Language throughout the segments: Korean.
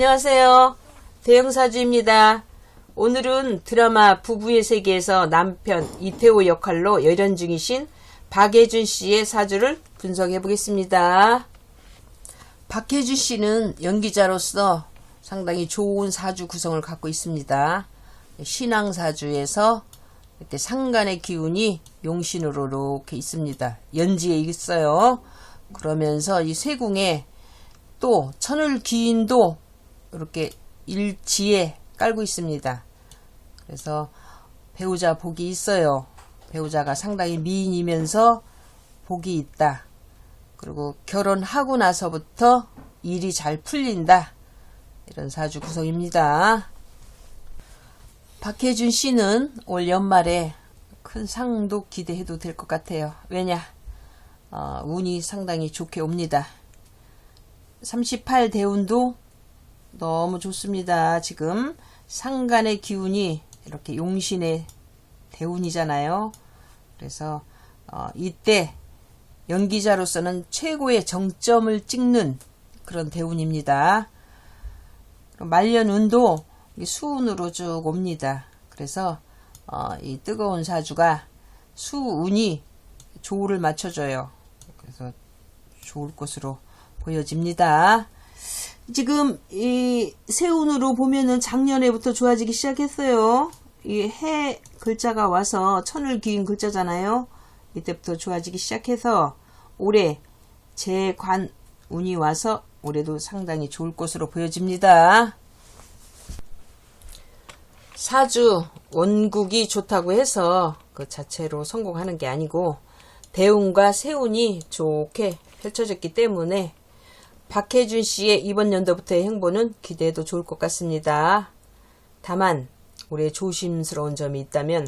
안녕하세요. 대형사주입니다. 오늘은 드라마 부부의 세계에서 남편 이태호 역할로 열연 중이신 박예준 씨의 사주를 분석해 보겠습니다. 박예준 씨는 연기자로서 상당히 좋은 사주 구성을 갖고 있습니다. 신앙 사주에서 이렇게 상간의 기운이 용신으로 이렇게 있습니다. 연지에 있어요. 그러면서 이 세궁에 또 천을 기인도 이렇게 일지에 깔고 있습니다. 그래서 배우자 복이 있어요. 배우자가 상당히 미인이면서 복이 있다. 그리고 결혼하고 나서부터 일이 잘 풀린다. 이런 사주 구성입니다. 박혜준 씨는 올 연말에 큰 상도 기대해도 될 것 같아요. 왜냐? 어, 운이 상당히 좋게 옵니다. 38 대운도 너무 좋습니다. 지금 상간의 기운이 이렇게 용신의 대운이잖아요. 그래서 어, 이때 연기자로서는 최고의 정점을 찍는 그런 대운입니다. 말년운도 수운으로 쭉 옵니다. 그래서 어, 이 뜨거운 사주가 수운이 조를 맞춰줘요. 그래서 좋을 것으로 보여집니다. 지금 이 세운으로 보면은 작년에부터 좋아지기 시작했어요. 이 해 글자가 와서 천을 기인 글자잖아요. 이때부터 좋아지기 시작해서 올해 재관 운이 와서 올해도 상당히 좋을 것으로 보여집니다. 사주 원국이 좋다고 해서 그 자체로 성공하는 게 아니고 대운과 세운이 좋게 펼쳐졌기 때문에 박혜준 씨의 이번 연도부터의 행보는 기대해도 좋을 것 같습니다. 다만 올해 조심스러운 점이 있다면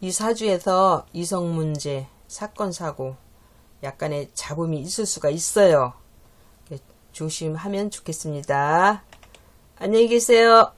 이 사주에서 이성 문제, 사건 사고 약간의 잡음이 있을 수가 있어요. 조심하면 좋겠습니다. 안녕히 계세요.